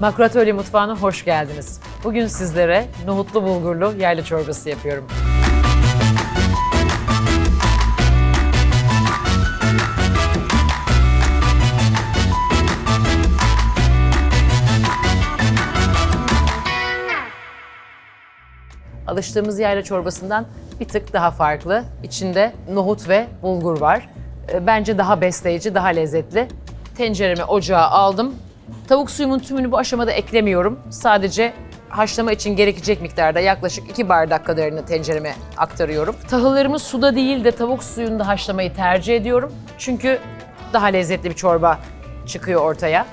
Makratölye Mutfağı'na hoş geldiniz. Bugün sizlere nohutlu bulgurlu yayla çorbası yapıyorum. Alıştığımız yayla çorbasından bir tık daha farklı. İçinde nohut ve bulgur var. E, Bence daha besleyici, daha lezzetli. Tenceremi ocağa aldım. Tavuk suyumun tümünü bu aşamada eklemiyorum. Sadece haşlama için gerekecek miktarda yaklaşık 2 bardak kadarını tencereme aktarıyorum. Tahıllarımı suda değil de tavuk suyunda haşlamayı tercih ediyorum. Çünkü daha lezzetli bir çorba çıkıyor ortaya.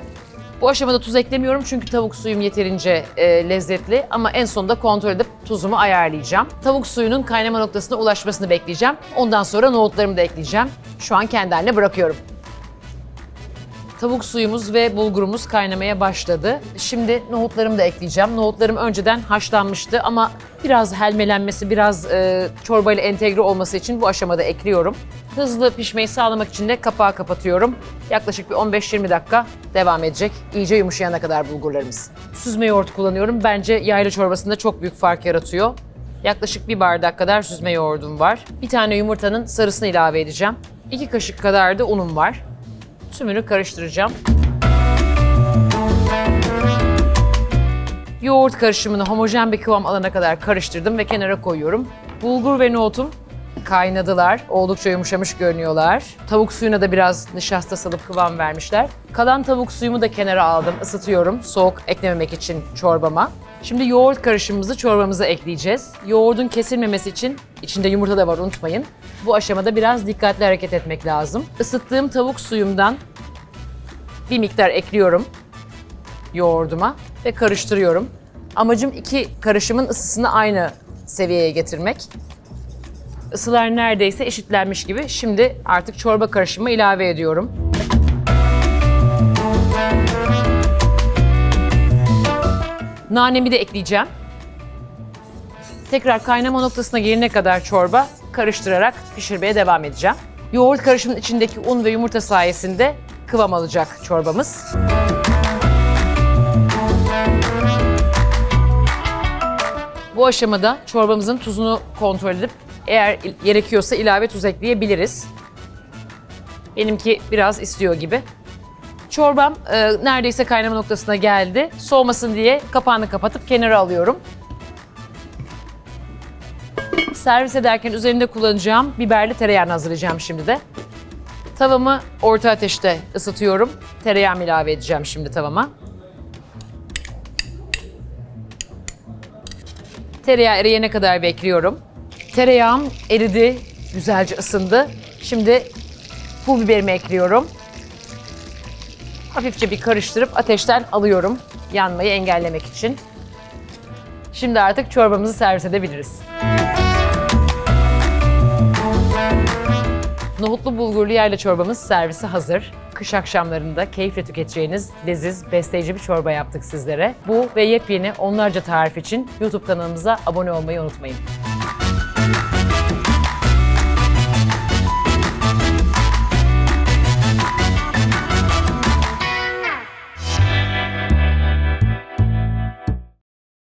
Bu aşamada tuz eklemiyorum çünkü tavuk suyum yeterince e, lezzetli ama en sonunda kontrol edip tuzumu ayarlayacağım. Tavuk suyunun kaynama noktasına ulaşmasını bekleyeceğim. Ondan sonra nohutlarımı da ekleyeceğim. Şu an kendi haline bırakıyorum. Tavuk suyumuz ve bulgurumuz kaynamaya başladı. Şimdi nohutlarımı da ekleyeceğim. Nohutlarım önceden haşlanmıştı ama biraz helmelenmesi, biraz e, çorbayla entegre olması için bu aşamada ekliyorum. Hızlı pişmeyi sağlamak için de kapağı kapatıyorum. Yaklaşık bir 15-20 dakika devam edecek. İyice yumuşayana kadar bulgurlarımız. Süzme yoğurt kullanıyorum. Bence yayla çorbasında çok büyük fark yaratıyor. Yaklaşık bir bardak kadar süzme yoğurdum var. Bir tane yumurtanın sarısını ilave edeceğim. İki kaşık kadar da unum var. Tümünü karıştıracağım. Yoğurt karışımını homojen bir kıvam alana kadar karıştırdım ve kenara koyuyorum. Bulgur ve nohutum kaynadılar. Oldukça yumuşamış görünüyorlar. Tavuk suyuna da biraz nişasta salıp kıvam vermişler. Kalan tavuk suyumu da kenara aldım, ısıtıyorum soğuk eklememek için çorbama. Şimdi yoğurt karışımımızı çorbamıza ekleyeceğiz. Yoğurdun kesilmemesi için içinde yumurta da var unutmayın. Bu aşamada biraz dikkatli hareket etmek lazım. Isıttığım tavuk suyumdan bir miktar ekliyorum yoğurduma ve karıştırıyorum. Amacım iki karışımın ısısını aynı seviyeye getirmek. Isılar neredeyse eşitlenmiş gibi. Şimdi artık çorba karışımı ilave ediyorum. Nanemi de ekleyeceğim. Tekrar kaynama noktasına gelene kadar çorba karıştırarak pişirmeye devam edeceğim. Yoğurt karışımının içindeki un ve yumurta sayesinde kıvam alacak çorbamız. Bu aşamada çorbamızın tuzunu kontrol edip eğer gerekiyorsa ilave tuz ekleyebiliriz. Benimki biraz istiyor gibi. Çorbam e, neredeyse kaynama noktasına geldi. Soğumasın diye kapağını kapatıp kenara alıyorum. Servis ederken üzerinde kullanacağım biberli tereyağını hazırlayacağım şimdi de. Tavamı orta ateşte ısıtıyorum. Tereyağımı ilave edeceğim şimdi tavama. Tereyağı eriyene kadar bekliyorum. Tereyağım eridi, güzelce ısındı. Şimdi pul biberimi ekliyorum. Hafifçe bir karıştırıp ateşten alıyorum. Yanmayı engellemek için. Şimdi artık çorbamızı servis edebiliriz. Nohutlu bulgurlu yayla çorbamız servise hazır. Kış akşamlarında keyifle tüketeceğiniz leziz, besleyici bir çorba yaptık sizlere. Bu ve yepyeni onlarca tarif için YouTube kanalımıza abone olmayı unutmayın.